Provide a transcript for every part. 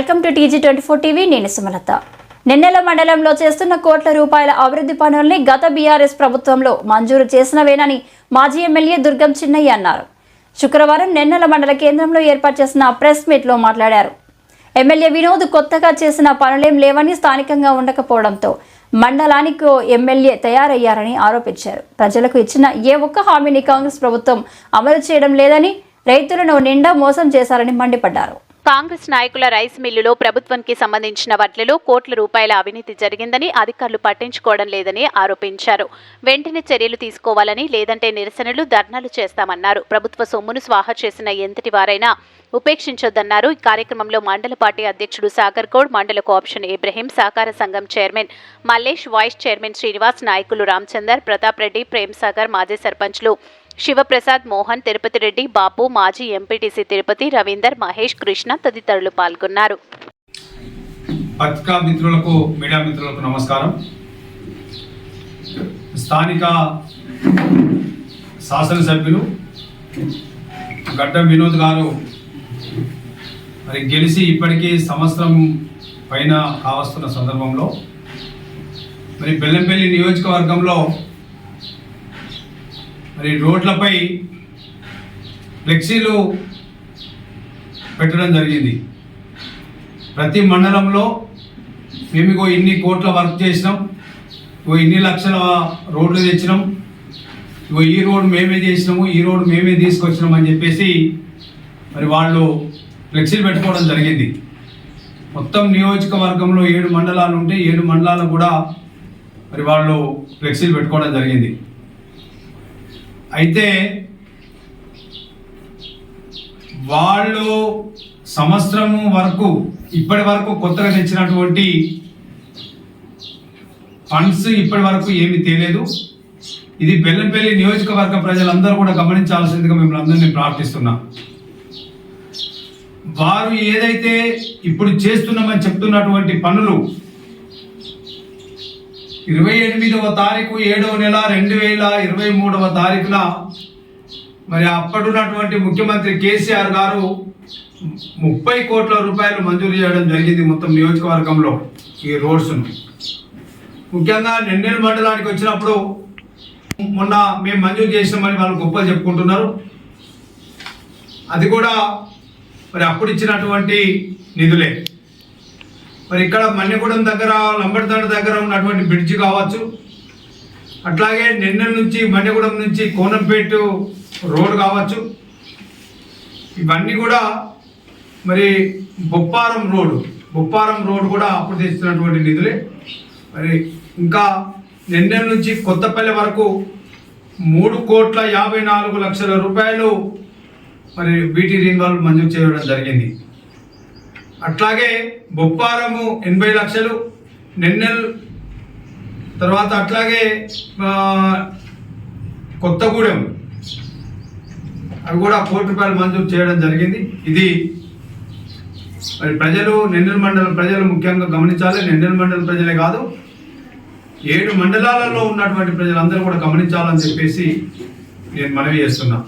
Welcome to TG twenty four TV. నేను సుమలత. నిన్నెల మండలంలో చేస్తున్న కోట్ల రూపాయల అభివృద్ధి పనుల్ని గత బీఆర్ఎస్ ప్రభుత్వంలో మంజూరు చేసినవేనని మాజీ ఎమ్మెల్యే దుర్గం చిన్నయ్య అన్నారు. శుక్రవారం నిన్నెల మండల కేంద్రంలో ఏర్పాటు చేసిన ప్రెస్ మీట్లో మాట్లాడారు. ఎమ్మెల్యే వినోద్ కొత్తగా చేసిన పనులేం లేవని స్థానికంగా ఉండకపోవడంతో మండలానికి ఎమ్మెల్యే తయారయ్యారని ఆరోపించారు. ప్రజలకు ఇచ్చిన ఏ ఒక్క హామీని కాంగ్రెస్ ప్రభుత్వం అమలు చేయడం లేదని రైతులను నిండా మోసం చేశారని మండిపడ్డారు. కాంగ్రెస్ నాయకుల రైస్ మిల్లులో ప్రభుత్వానికి సంబంధించిన వడ్లలో కోట్ల రూపాయల అవినీతి జరిగిందని అధికారులు పట్టించుకోవడం లేదని ఆరోపించారు. వెంటనే చర్యలు తీసుకోవాలని లేదంటే నిరసనలు ధర్నాలు చేస్తామన్నారు. ప్రభుత్వ సొమ్మును స్వాహా చేసిన ఎంతటి వారైనా ఉపేక్షించొద్దన్నారు. ఈ కార్యక్రమంలో మండల పార్టీ అధ్యక్షుడు సాగర్ గౌడ్ మండల కోఆప్షన్ ఇబ్రహీం సహకార సంఘం chairman Mallesh vice chairman Srinivas నాయకులు రామచందర్ ప్రతాప్ రెడ్డి ప్రేమ్ సాగర్ మాజీ సర్పంచ్లు శివప్రసాద్ మోహన్ తిరుపతి రెడ్డి బాపు మాజీ ఎంపీటీసీ తిరుపతి రవీందర్ మహేష్ కృష్ణ తదితరులు పాల్గొన్నారు. పత్రికా మిత్రులకు మీడియా మిత్రులకు నమస్కారం. స్థానిక శాసనసభ్యులు గడ్డం వినోద్ గారు మరి గెలిచి ఇప్పటికీ సంవత్సరం పైన కావస్తున్న సందర్భంలో మరి బెల్లంపల్లి నియోజకవర్గంలో మరి రోడ్లపై ఫ్లెక్సీలు పెట్టడం జరిగింది. ప్రతి మండలంలో మేము ఇగో ఇన్ని కోట్ల వర్క్ చేసినాం. ఇగో ఇన్ని లక్షల రోడ్లు తెచ్చినాం. ఇగో ఈ రోడ్ మేమే చేసినాము ఈ రోడ్ మేమే తీసుకొచ్చినాం అని చెప్పేసి మరి వాళ్ళు ఫ్లెక్సీలు పెట్టుకోవడం జరిగింది. మొత్తం నియోజకవర్గంలో ఏడు మండలాలు ఉంటే ఏడు మండలాలు కూడా మరి వాళ్ళు ఫ్లెక్సీలు పెట్టుకోవడం జరిగింది. అయితే వాళ్ళు సంవత్సరం వరకు ఇప్పటి వరకు కొత్తగా తెచ్చినటువంటి ఫండ్స్ ఇప్పటి వరకు ఏమీ తేలేదు. ఇది బెల్లంపల్లి నియోజకవర్గ ప్రజలందరూ కూడా గమనించాల్సిందిగా మిమ్మల్ని అందరినీ ప్రార్థిస్తున్నాం. వారు ఏదైతే ఇప్పుడు చేస్తున్నామని చెప్తున్నటువంటి పనులు ఇరవై ఎనిమిదవ తారీఖు ఏడవ నెల రెండు వేల ఇరవై మూడవ తారీఖున మరి అప్పుడున్నటువంటి ముఖ్యమంత్రి కేసీఆర్ గారు ముప్పై కోట్ల రూపాయలు మంజూరు చేయడం జరిగింది మొత్తం నియోజకవర్గంలో ఈ రోడ్స్ను. ముఖ్యంగా నెన్నెల్ మండలానికి వచ్చినప్పుడు మొన్న మేము మంజూరు చేసినామని వాళ్ళు గొప్పలు చెప్పుకుంటున్నారు. అది కూడా మరి అప్పుడు ఇచ్చినటువంటి నిధులే. మరి ఇక్కడ మన్నెగూడెం దగ్గర లంబడితాడు దగ్గర ఉన్నటువంటి బ్రిడ్జ్ కావచ్చు. అట్లాగే నిన్నెల నుంచి మన్నెగూడెం నుంచి కోనంపేట రోడ్ కావచ్చు. ఇవన్నీ కూడా మరి బొప్పారం రోడ్ బొప్పారం రోడ్ కూడా అప్పుడు తెచ్చినటువంటి నిధులే. మరి ఇంకా నిన్నెల నుంచి కొత్తపల్లి వరకు మూడు కోట్ల యాభై నాలుగు లక్షల రూపాయలు మరి బీటీ రింగ్ మంజూరు చేయడం జరిగింది. అట్లాగే బొప్పారము ఎనభై లక్షలు నెన్నెల్ తర్వాత అట్లాగే కొత్తగూడెం. అవి కూడా కోటి రూపాయలు మంజూరు చేయడం జరిగింది. ఇది మరి ప్రజలు నెన్నెల్ మండలం ప్రజలు ముఖ్యంగా గమనించాలి. నెన్నెల్ మండలం ప్రజలే కాదు ఏడు మండలాలలో ఉన్నటువంటి ప్రజలందరూ కూడా గమనించాలని చెప్పేసి నేను మనవి చేస్తున్నా.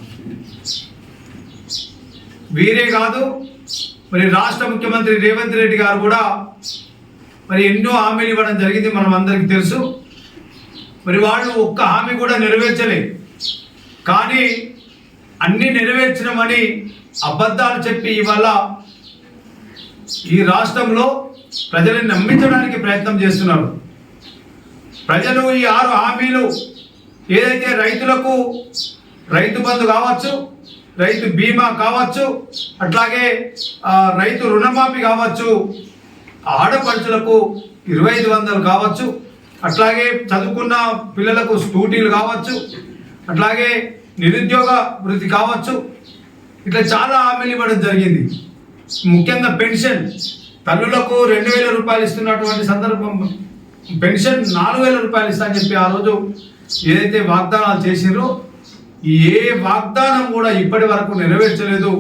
వీరే కాదు మరి రాష్ట్ర ముఖ్యమంత్రి రేవంత్ రెడ్డి గారు కూడా మరి ఎన్నో హామీలు ఇవ్వడం జరిగింది మనం అందరికీ తెలుసు. మరి వాళ్ళు ఒక్క హామీ కూడా నెరవేర్చలేదు. కానీ అన్ని నెరవేర్చడమని అబద్ధాలు చెప్పి ఇవాళ ఈ రాష్ట్రంలో ప్రజలను నమ్మించడానికి ప్రయత్నం చేస్తున్నారు. ప్రజలు ఈ ఆరు హామీలు ఏదైతే రైతులకు రైతు బంధు కావచ్చు రైతు బీమా కావచ్చు అట్లాగే రైతు రుణమాఫీ కావచ్చు ఆడపడుచులకు ఇరవై ఐదు వందలు కావచ్చు అట్లాగే చదువుకున్న పిల్లలకు స్కూటీలు కావచ్చు అట్లాగే నిరుద్యోగ వృత్తి కావచ్చు. ఇట్లా చాలా హామీలు ఇవ్వడం జరిగింది. ముఖ్యంగా పెన్షన్. తల్లులకు రెండు వేల రూపాయలు ఇస్తున్నటువంటి సందర్భం పెన్షన్ నాలుగు వేల రూపాయలు ఇస్తా అని చెప్పి ఆ రోజు ఏదైతే వాగ్దానాలు చేసిరో ఏ వాగ్దానం కూడా ఇప్పటి వరకు నెరవేర్చలేదు.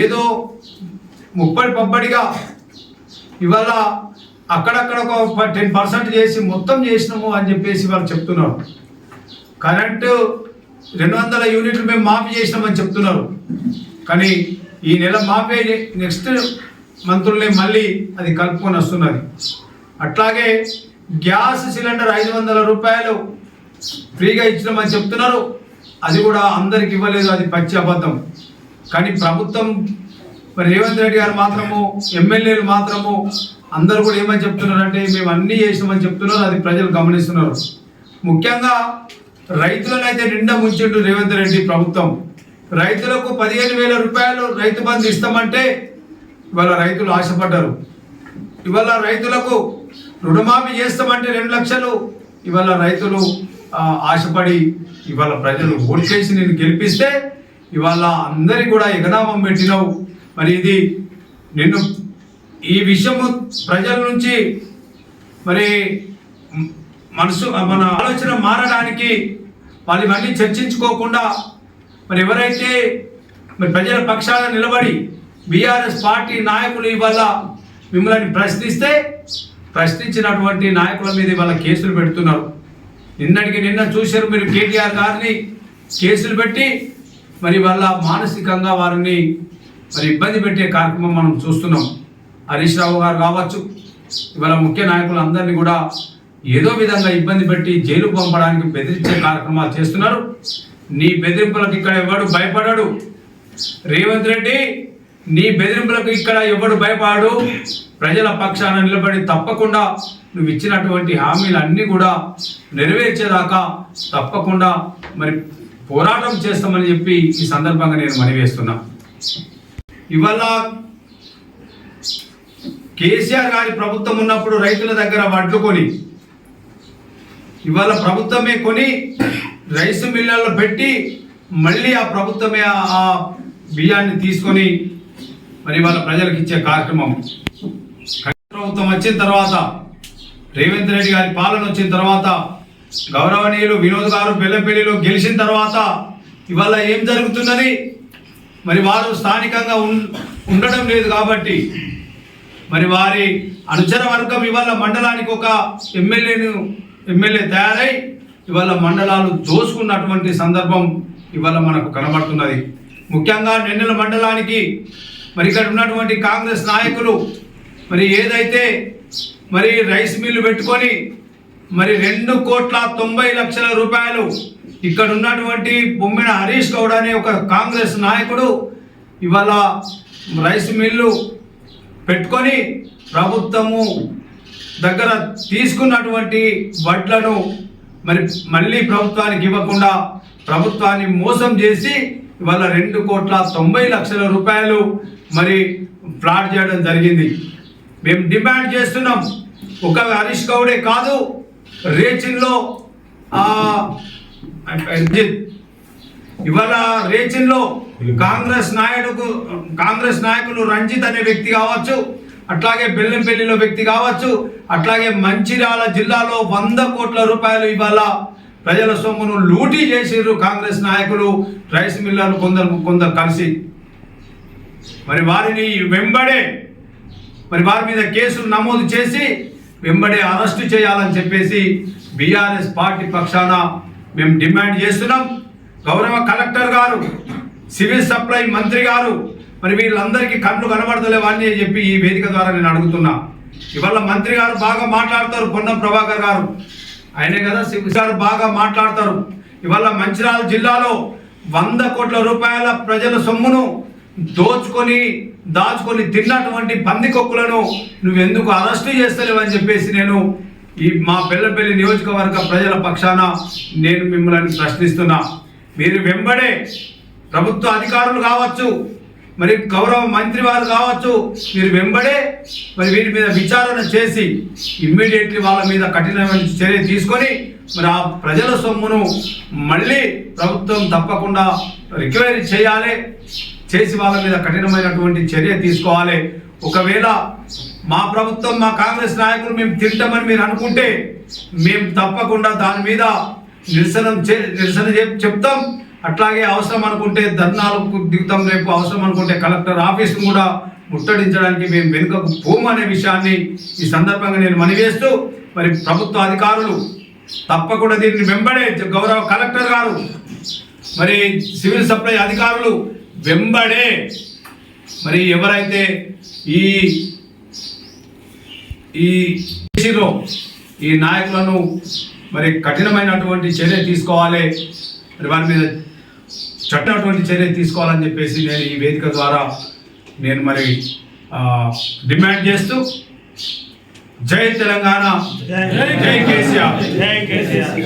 ఏదో ముప్పటి పబ్బడిగా ఇవాళ అక్కడక్కడ ఒక టెన్ పర్సెంట్ చేసి మొత్తం చేసినాము అని చెప్పేసి వాళ్ళు చెప్తున్నారు. కరెంటు రెండు వందల యూనిట్లు మేము మాఫీ చేసినామని చెప్తున్నారు. కానీ ఈ నెల మాఫీ నెక్స్ట్ మంత్రుల్ని మళ్ళీ అది కలుపుకొని వస్తున్నది అట్లాగే గ్యాస్ సిలిండర్ ఐదు వందల రూపాయలు ఫ్రీగా ఇచ్చినామని చెప్తున్నారు. అది కూడా అందరికి ఇవ్వలేదు అది పచ్చి అబద్ధం. కానీ ప్రభుత్వం రేవంత్ రెడ్డి గారు మాత్రము ఎమ్మెల్యేలు మాత్రము అందరూ కూడా ఏమని చెప్తున్నారు అంటే మేము అన్నీ చేసినామని చెప్తున్నారు అది ప్రజలు గమనిస్తున్నారు. ముఖ్యంగా రైతులను అయితే నిండా ముంచిండు రేవంత్ రెడ్డి ప్రభుత్వం. రైతులకు పదిహేను వేల రూపాయలు రైతు బంధు ఇస్తామంటే ఇవాళ రైతులు ఆశపడ్డారు. ఇవాళ రైతులకు రుణమాఫీ చేస్తామంటే రెండు లక్షలు ఇవాళ రైతులు ఆశపడి ఇవాళ ప్రజలు ఓటు చేసి నేను గెలిపిస్తే ఇవాళ అందరి కూడా ఎగనామం పెట్టినావు. మరి ఇది నిన్ను ఈ విషయము ప్రజల నుంచి మరి మనసు మన ఆలోచన మారడానికి వాళ్ళు ఇవన్నీ చర్చించుకోకుండా మరి ఎవరైతే మరి ప్రజల పక్షాన నిలబడి బీఆర్ఎస్ పార్టీ నాయకులు ఇవాళ మిమ్మల్ని ప్రశ్నిస్తే ప్రశ్నించినటువంటి నాయకుల మీద ఇవాళ కేసులు పెడుతున్నారు. నిన్నటికి నిన్న చూశారు మీరు కేటీఆర్ గారిని కేసులు పెట్టి మరి వాళ్ళ మానసికంగా వారిని మరి ఇబ్బంది పెట్టే కార్యక్రమం మనం చూస్తున్నాం. హరీష్ రావు గారు కావచ్చు ఇవాళ ముఖ్య నాయకులు అందరినీ కూడా ఏదో విధంగా ఇబ్బంది పెట్టి జైలు పంపడానికి బెదిరించే కార్యక్రమాలు చేస్తున్నారు. నీ బెదిరింపులకు ఇక్కడ ఎవడు భయపడాడు. రేవంత్ రెడ్డి నీ బెదిరింపులకు ఇక్కడ ఎవడు భయపాడు ప్రజల పక్షాన నిలబడి తప్పకుండా నువ్వు ఇచ్చినటువంటి హామీలు అన్నీ కూడా నెరవేర్చేదాకా తప్పకుండా మరి పోరాటం చేస్తామని చెప్పి ఈ సందర్భంగా నేను మనవేస్తున్నా ఇవాళ కేసీఆర్ గారి ప్రభుత్వం ఉన్నప్పుడు రైతుల దగ్గర వడ్లు కొని ఇవాళ ప్రభుత్వమే కొని రైస్ మిల్లుల్లో పెట్టి మళ్ళీ ఆ ప్రభుత్వమే ఆ బియ్యాన్ని తీసుకొని మరి వాళ్ళ ప్రజలకు ఇచ్చే కార్యక్రమం. ప్రభుత్వం వచ్చిన తర్వాత రేవంత్ రెడ్డి గారి పాలన వచ్చిన తర్వాత గౌరవనీయులు వినోద్ గారు బెల్లంపల్లిలో గెలిచిన తర్వాత ఇవాళ ఏం జరుగుతున్నది? మరి వారు స్థానికంగా ఉండడం లేదు కాబట్టి మరి వారి అనుచర వర్గం ఇవాళ మండలానికి ఒక ఎమ్మెల్యేను ఎమ్మెల్యే తయారై ఇవాళ మండలాలు దోసుకున్నటువంటి సందర్భం ఇవాళ మనకు కనబడుతున్నది. ముఖ్యంగా నెన్నెల మండలానికి మరి ఇక్కడ ఉన్నటువంటి కాంగ్రెస్ నాయకులు మరి ఏదైతే మరి రైస్ మిల్లు పెట్టుకొని మరి రెండు కోట్ల తొంభై లక్షల రూపాయలు ఇక్కడ ఉన్నటువంటి బొమ్మిన హరీష్ గౌడ్ అనే ఒక కాంగ్రెస్ నాయకుడు ఇవాళ రైస్ మిల్లు పెట్టుకొని ప్రభుత్వము దగ్గర తీసుకున్నటువంటి వడ్లను మరి మళ్ళీ ప్రభుత్వానికి ఇవ్వకుండా ప్రభుత్వాన్ని మోసం చేసి ఇవాళ రెండు కోట్ల తొంభై లక్షల రూపాయలు మరి ఫ్లాట్ చేయడం జరిగింది. మేము డిమాండ్ చేస్తున్నాం. ఒక హరీష్ గౌడే కాదు రేచిన్లో ఇవాళ రేచిన్లో కాంగ్రెస్ నాయకుడు కాంగ్రెస్ నాయకులు రంజిత్ అనే వ్యక్తి కావచ్చు అట్లాగే బెల్లంపల్లిలో వ్యక్తి కావచ్చు అట్లాగే మంచిర్యాల జిల్లాలో వంద కోట్ల రూపాయలు ఇవాళ ప్రజల సొమ్మును లూటీ చేసిర్రు కాంగ్రెస్ నాయకులు రైస్ మిల్లర్లు కొందరు కొందరు కలిసి. మరి వారిని వెంబడే మరి వారి మీద కేసులు నమోదు చేసి వెంబడే అరెస్టు చేయాలని చెప్పేసి బీఆర్ఎస్ పార్టీ పక్షాన మేము డిమాండ్ చేస్తున్నాం. గౌరవ కలెక్టర్ గారు సివిల్ సప్లై మంత్రి గారు మరి వీళ్ళందరికీ కళ్ళు కనబడతలేవని అని చెప్పి ఈ వేదిక ద్వారా నేను అడుగుతున్నా. ఇవాళ మంత్రి గారు బాగా మాట్లాడతారు పొన్నం ప్రభాకర్ గారు. ఆయనే కదా సివిల్ గారు బాగా మాట్లాడతారు. ఇవాళ మంచిర్యాల జిల్లాలో వంద కోట్ల రూపాయల ప్రజల సొమ్మును దోచుకొని దాచుకొని తిన్నటువంటి పందికొక్కులను నువ్వెందుకు అరెస్టు చేస్తలేవని చెప్పేసి నేను ఈ మా పిల్లపల్లి నియోజకవర్గ ప్రజల పక్షాన నేను మిమ్మల్ని ప్రశ్నిస్తున్నా. మీరు వెంబడే ప్రభుత్వ అధికారులు కావచ్చు మరి గౌరవ మంత్రి వారు కావచ్చు మీరు వెంబడే మరి వీటి మీద విచారణ చేసి ఇమ్మీడియట్లీ వాళ్ళ మీద కఠినమైన చర్య తీసుకొని మరి ఆ ప్రజల సొమ్మును మళ్ళీ ప్రభుత్వం తప్పకుండా రికవరీ చేయాలి చేసి వాళ్ళ మీద కఠినమైనటువంటి చర్య తీసుకోవాలి. ఒకవేళ మా ప్రభుత్వం మా కాంగ్రెస్ నాయకులు మేము తింటామని మీరు అనుకుంటే మేము తప్పకుండా దాని మీద నిరసన చే- నిరసన చెప్తాం. అట్లాగే అవసరం అనుకుంటే ధర్నాలకు దిగుతాం రేపు అవసరం అనుకుంటే కలెక్టర్ ఆఫీస్ కూడా ముట్టడించడానికి మేము వెనుకకు పోము అనే విషయాన్ని ఈ సందర్భంగా నేను మనివేస్తూ మరి ప్రభుత్వ అధికారులు తప్పకుండా దీన్ని వెంబడే గౌరవ కలెక్టర్ గారు మరి సివిల్ సప్లై అధికారులు వెంబడే మరి ఎవరైతే ఈ ఈ ఈ నాయకులను మరి కఠినమైనటువంటి చర్య తీసుకోవాలి. మరి వారి మీద చట్టటువంటి చర్య తీసుకోవాలని చెప్పేసి నేను ఈ వేదిక ద్వారా నేను మరి డిమాండ్ చేస్తూ జై తెలంగాణ జై కేసీఆర్. జై కేసీఆర్.